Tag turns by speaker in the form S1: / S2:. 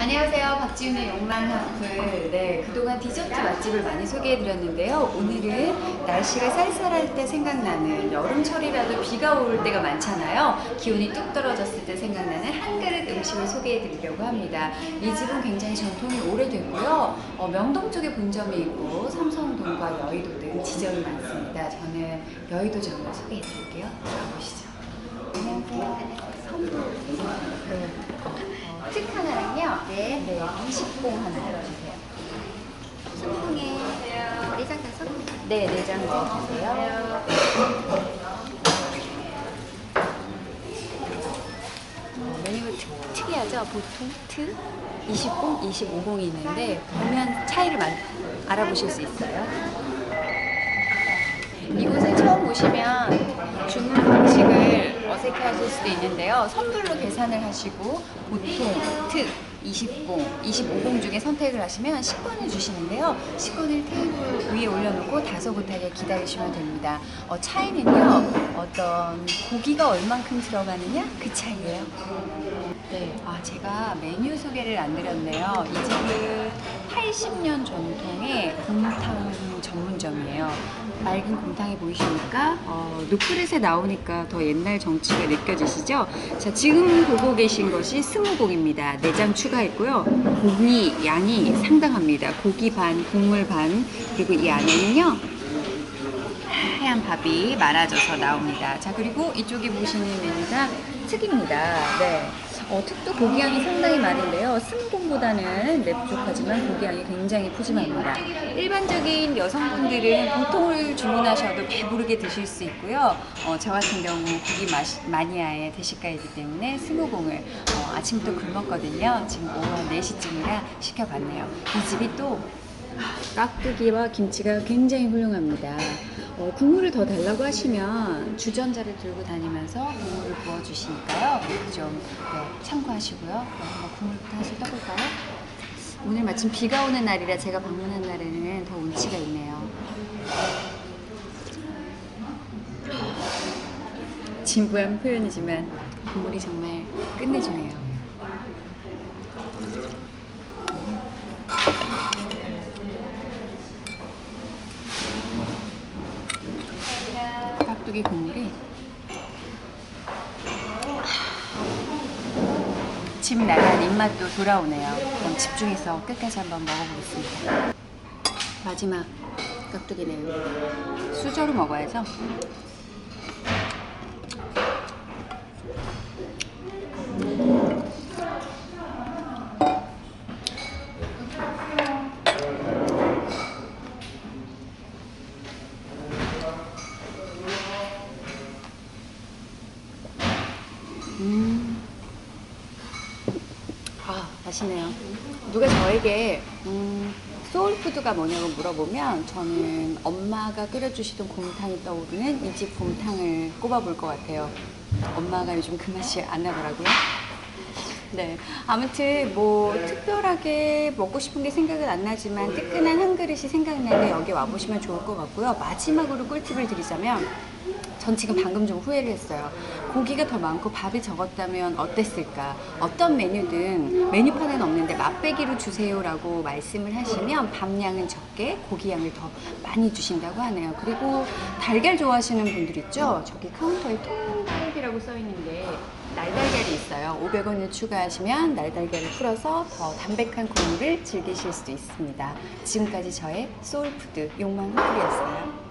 S1: 안녕하세요. 박지윤의 욕망하플. 네, 그동안 디저트 맛집을 많이 소개해드렸는데요. 오늘은 날씨가 쌀쌀할 때 생각나는 여름철이라도 비가 올 때가 많잖아요. 기온이 뚝 떨어졌을 때 생각나는 한 그릇 음식을 소개해드리려고 합니다. 이 집은 굉장히 전통이 오래됐고요. 어, 명동 쪽에 본점이 있고 삼성동과 여의도 등 지점이 많습니다. 저는 여의도 점을 소개해드릴게요. 가보시죠. 안녕하세요. 네. 네. 20공 하나 주세요.
S2: 소통에 내장 다섯
S1: 네, 내장 주세요. 어, 메뉴가 특, 특이하죠? 보통 트 20공, 25공이 있는데 보면 차이를 말- 알아보실 수 있어요. 이곳에 처음 오시면 주문 방식을 어색해 하실 수도 있는데요. 선불로 계산을 하시고 보통 특 20공, 25공 중에 선택을 하시면 10권을 주시는데요. 10권을 테이블 위에 올려놓고 다소곳하게 기다리시면 됩니다. 어, 차이는요, 어떤 고기가 얼만큼 들어가느냐 그 차이예요. 네, 아 제가 메뉴 소개를 안 드렸네요. 이 집은 80년 전통의 곰탕 전문점이에요. 맑은 곰탕이 보이십니까? 어, 노크릇에 나오니까 더 옛날 정치가 느껴지시죠? 자, 지금 보고 계신 것이 스무고기입니다. 내장 추가했고요. 고기 양이 상당합니다. 고기 반, 국물 반, 그리고 이 안에는요. 하얀 밥이 말아져서 나옵니다. 자, 그리고 이쪽에 보시는 메뉴가 특입니다. 네. 어, 특도 고기 양이 상당히 많은데요. 스무공보다는 네, 부족하지만 고기 양이 굉장히 푸짐합니다. 일반적인 여성분들은 보통을 주문하셔도 배부르게 드실 수 있고요. 어, 저 같은 경우 고기 마시, 마니아의 대식가이기 때문에 스무공을 어, 아침부터 굶었거든요. 지금 오후 한 4시쯤이라 시켜봤네요. 이 집이 또 깍두기와 김치가 굉장히 훌륭합니다. 어, 국물을 더 달라고 하시면 주전자를 들고 다니면서 국물을 부어주시니까요. 그좀 네, 참고하시고요. 한번 국물부터 다시 떠볼까요? 오늘 마침 비가 오는 날이라 제가 방문한 날에는 더 운치가 있네요. 진부한 표현이지만 국물이 정말 끝내주네요. 깍두기 국물이 집 나간 입맛도 돌아오네요. 그럼 집중해서 끝까지 한번 먹어보겠습니다. 마지막 깍두기네요. 수저로 먹어야죠. 아, 맛있네요. 누가 저에게 음, 소울푸드가 뭐냐고 물어보면 저는 엄마가 끓여주시던 곰탕이 떠오르는 이 집 곰탕을 꼽아볼 것 같아요. 엄마가 요즘 그 맛이 안 나더라고요. 네. 아무튼 뭐 특별하게 먹고 싶은 게 생각은 안 나지만 뜨끈한 한 그릇이 생각나는데 여기 와보시면 좋을 것 같고요. 마지막으로 꿀팁을 드리자면 전 지금 방금 좀 후회를 했어요. 고기가 더 많고 밥이 적었다면 어땠을까? 어떤 메뉴든 메뉴판에는 없는데 맛배기로 주세요라고 말씀을 하시면 밥량은 적게 고기 양을 더 많이 주신다고 하네요. 그리고 달걀 좋아하시는 분들 있죠? 저기 카운터에 통달이라고 써 있는데 날달걀이 있어요. 500원을 추가하시면 날달걀을 풀어서 더 담백한 국물을 즐기실 수도 있습니다. 지금까지 저의 소울푸드 욕망 호텔이었어요.